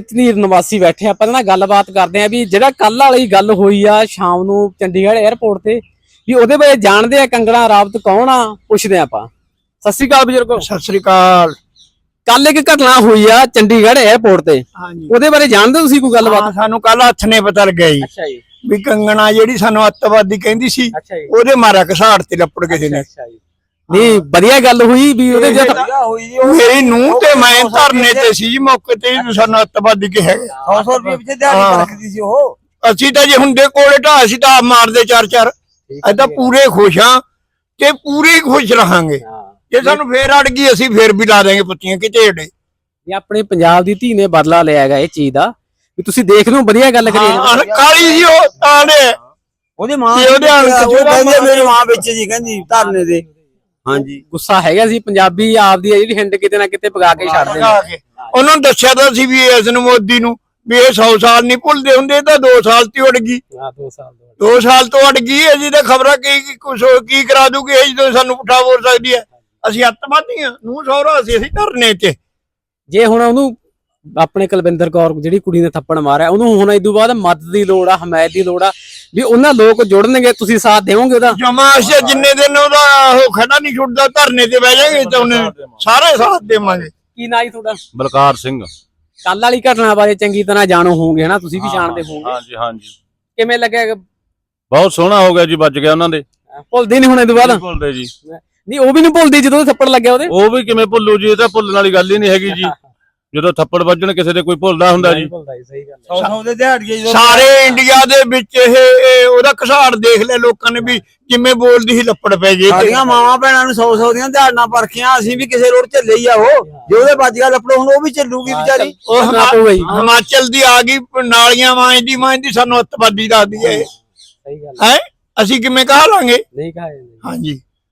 ਝਨੀਰ ਨਿਵਾਸੀ ਬੈਠੇ ਆ, ਆਪਾਂ ਨਾਲ ਗੱਲਬਾਤ ਕਰਦੇ ਆ ਵੀ ਜਿਹੜਾ ਕੱਲ ਵਾਲੀ ਗੱਲ ਹੋਈ ਆ ਸ਼ਾਮ ਨੂੰ ਚੰਡੀਗੜ੍ਹ 에ਅਰਪੋਰਟ ਤੇ ਵੀ ਉਹਦੇ ਬਾਰੇ ਜਾਣਦੇ ਆ ਕੰਗਣਾ ਰਾਵਤ ਕੌਣ ਆ? ਪੁੱਛਦੇ ਆ ਆਪਾਂ। ਸਤਿ ਸ਼੍ਰੀ ਅਕਾਲ ਬਜ਼ੁਰਗੋ। ਸਤਿ ਸ੍ਰੀ ਅਕਾਲ। ਕੱਲ ਇੱਕ ਘਟਨਾ ਹੋਈ ਆ ਚੰਡੀਗੜ੍ਹ 에ਅਰਪੋਰਟ ਤੇ। ਹਾਂਜੀ। ਉਹਦੇ ਬਾਰੇ ਜਾਣਦੇ ਤੁਸੀਂ ਕੋਈ ਗੱਲਬਾਤ? ਸਾਨੂੰ ਕੱਲ ਹੱਥ ਨੇ ਪਤਾ ਲੱਗਿਆ ਜੀ। ਅੱਛਾ ਜੀ। ਵੀ ਕੰਗਣਾ ਜਿਹੜੀ ਸਾਨੂੰ ਅੱਤਵਾਦੀ ਕਹਿੰਦੀ ਸੀ ਉਹਦੇ ਮਾਰਾ ਘਸਾੜ ਤੇ ਲੱਪੜ ਕਿਸੇ ਨੇ ਅੱਛਾ ਜੀ। ਨਹੀਂ ਵਧੀਆ ਗੱਲ ਹੋਈ ਵੀ ਉਹਦੇ ਜਦ ਮੇਰੀ ਨੂੰਹ ਤੇ ਮੈਂ ਧਰਨੇ ਤੇ ਸੀ ਜੀ ਮੌਕੇ ਤੇ ਜੀ ਸਾਨੂੰ ਅੱਤਵਾਦੀ ਕਿਹਾ ਗਿਆ 100 ਰੁਪਏ ਵਿੱਚ ਦਿਹਾੜੀ ਹਾਂ। ਰੱਖਦੀ ਸੀ ਉਹ। ਅਸੀਂ ਤਾਂ ਜੇ ਹੁੰਦੇ ਕੋਲੇ ਢਾ ਅਸੀਂ ਤਾਂ ਆਪ ਮਾਰਦੇ ਚਾਰ ਚਾਰ। ਤਾਂ ਪੂਰੇ ਖੁਸ਼ ਹਾਂ ਤੇ ਪੂਰੇ ਹੀ ਖੁਸ਼ ਰਹਾਂਗੇ। ਹਾਂ। ਜੇ ਸਾਨੂੰ ਫੇਰ ਅੜ ਗਈ ਅਸੀਂ ਫੇਰ ਵੀ ਲਾ ਦੇਾਂਗੇ ਪੁੱਤੀਆਂ ਕਿਤੇ ਏਡੇ। ਇਹ ਆਪਣੇ ਪੰਜਾਬ ਦੀ ਧੀ ਨੇ ਬਦਲਾ ਲਿਆ ਹੈਗਾ ਇਹ ਚੀਜ਼ ਦਾ। ਵੀ ਤੁਸੀਂ ਦੇਖ ਲਓ ਵਧੀਆ ਗੱਲ ਕਰੀ ਹਾਂ ਕਾਲੀ ਜੀ ਉਹ ਤਾਲੇ ਉਹਦੀ ਮਾਂ ਤੇ ਉਹਦੇ ਅੰਕ ਉਹ ਜਿਹੜਾ ਕਹਿੰਦੀ ਮੇਰੀ ਮਾਂ ਵਿੱਚ ਜੀ ਕਹਿੰਦੀ ਧਰਨੇ ਦੇ। ਹਾਂਜੀ। ਗੁੱਸਾ ਹੈਗਾ ਸੀ ਪੰਜਾਬੀ ਆਪਦੀ ਹੈ ਜਿਹੜੀ ਹਿੰਡ ਕਿਤੇ ਨਾ ਕਿਤੇ ਪਗਾ ਕੇ ਛੱਡਦੇ ਨੇ ਉਹਨਾਂ ਨੂੰ ਦੱਸਿਆ ਤਾਂ ਸੀ ਵੀ ਇਸ ਨੂੰ ਮੋਦੀ ਨੂੰ ਵੀ ਇਹ 100 ਸਾਲ ਨਹੀਂ ਭੁੱਲਦੇ ਹੁੰਦੇ ਇਹ ਤਾਂ 2 ਸਾਲ ਤੇ ਉੜ ਗਈ। ਹਾਂ 2 ਸਾਲ ਤੋਂ 2 ਸਾਲ ਤੋਂ ਅੜ ਗਈ ਅਜੀ ਤਾਂ ਖਬਰਾਂ ਕੀ ਕੀ ਕੁਛ ਹੋ- ਕੀ ਕਰਾ ਦੂਗੀ ਇਹ ਜਦੋਂ ਸਾਨੂੰ ਪੁੱਠਾ ਬੋਲ ਸਕਦੀ ਹੈ। ਅਸੀਂ ਅੱਤਵਾਦੀ ਹਾਂ ਨੂੰ ਸਹੁਰਾ ਅਸੀਂ ਅਸੀਂ ਧਰਨੇ ਤੇ। ਜੇ ਹੁਣ ਉਹਨੂੰ ਆਪਣੇ ਕੁਲਵਿੰਦਰ ਕੌਰ ਜਿਹੜੀ ਕੁੜੀ ਨੇ ਥੱਪੜ ਮਾਰਿਆ ਉਹਨੂੰ ਹੁਣ ਇਦੋਂ ਬਾਅਦ ਮਦਦ ਦੀ ਲੋੜ ਆ ਹਮਾਇਤ ਦੀ ਲੋੜ ਆ ਵੀ ਉਹਨਾਂ ਲੋਕ ਜੁੜਨਗੇ ਤੁਸੀਂ ਸਾਥ ਦੇਵੋਗੇ ਉਹਦਾ? ਜਮਾ ਅਸੀਂ ਜਿੰਨੇ ਦਿਨ ਉਹਦਾ ਉਹ ਖੜਾ ਨਹੀਂ ਛੁੱਟਦਾ ਧਰਨੇ ਤੇ ਬਹਿ ਜਾਗੇ ਤਾਂ ਉਹਨੇ ਸਾਰੇ ਸਾਥ ਦੇਵਾਂਗੇ। ਕੀ ਨਾਂ ਜੀ ਤੁਹਾਡਾ? ਬਲਕਾਰ ਸਿੰਘ। ਕੱਲ ਵਾਲੀ ਘਟਨਾ ਬਾਰੇ ਚੰਗੀ ਤਰ੍ਹਾਂ ਜਾਣੋ ਹੋਵੋਗੇ ਹਨਾ? ਤੁਸੀਂ ਵੀ ਜਾਣਦੇ ਹੋਵੋਗੇ। ਹਾਂਜੀ ਹਾਂਜੀ। ਕਿਵੇਂ ਲੱਗਿਆ ਬਹੁਤ ਸੋਹਣਾ ਹੋ ਗਿਆ ਜੀ ਬਚ ਗਿਆ ਉਹਨਾਂ ਦੇ। ਭੁੱਲਦੇ ਨਹੀਂ ਹੁਣ ਇਦੋਂ ਬਾਅਦ? ਨਹੀਂ ਭੁੱਲਦੇ ਜੀ। ਨਹੀਂ ਉਹ ਵੀ ਨਹੀਂ ਭੁੱਲਦੀ ਜਦੋਂ ਥੱਪੜ ਲੱਗਿਆ ਉਹਦੇ? ਉਹ ਵੀ ਕਿਵੇਂ ਭੁੱਲੂ ਜੀ ਇਹ ਤਾਂ ਭੁੱਲਣ ਵਾਲੀ ਗੱਲ ਹੀ ਨਹੀਂ ਹੈਗੀ ਜੀ। ਜਦੋਂ ਥੱਪੜ ਵੱਜਣ ਕਿਸੇ ਦੇ ਕੋਈ ਭੁੱਲਦਾ ਹੁੰਦਾ ਜੀ। ਭੁੱਲਦਾ ਸਹੀ ਗੱਲ 100 100 ਦੇ ਦਿਹਾੜੀ ਜਦੋਂ ਸਾਰੇ ਇੰਡੀਆ ਦੇ ਵਿੱਚ ਇਹ ਇਹ ਉਹਦਾ ਘਸਾੜ ਦੇਖ ਲਿਆ ਲੋਕਾਂ ਨੇ ਵੀ ਜਿਵੇਂ ਬੋਲਦੀ ਸੀ ਲੱਪੜ ਪੈ ਜੇ ਸਾਡੀਆਂ ਮਾਵਾਂ ਭੈਣਾਂ ਨੂੰ 100 100 ਦੀਆਂ ਦਿਹਾੜੀਆਂ ਪਰਖੀਆਂ ਅਸੀਂ ਵੀ ਕਿਸੇ ਰੋਡ ਚੱਲੇ ਹੀ ਆ ਉਹ। ਜੇ ਉਹਦੇ ਵੱਜ ਗਿਆ ਲੱਪੜੋ ਹੁਣ ਉਹ ਵੀ ਚੱਲੂਗੀ ਵਿਚਾਰੀ। ਉਹ। ਹਿਮਾਚਲ ਦੀ ਆ ਗਈ ਨਾਲੀਆਂ ਮਾਂਜਦੀ ਮਾਂਜਦੀ ਸਾਨੂੰ ਅੱਤਵਾਦੀ ਦੱਸਦੀ ਹੈ ਸਹੀ ਗੱਲ ਹੈ। ਅਸੀਂ ਕਿਵੇਂ ਕਹਾ ਲਾਂਗੇ? ਨਹੀਂ ਕਹਾ ਜਾਂਦੇ ਹਾਂਜੀ।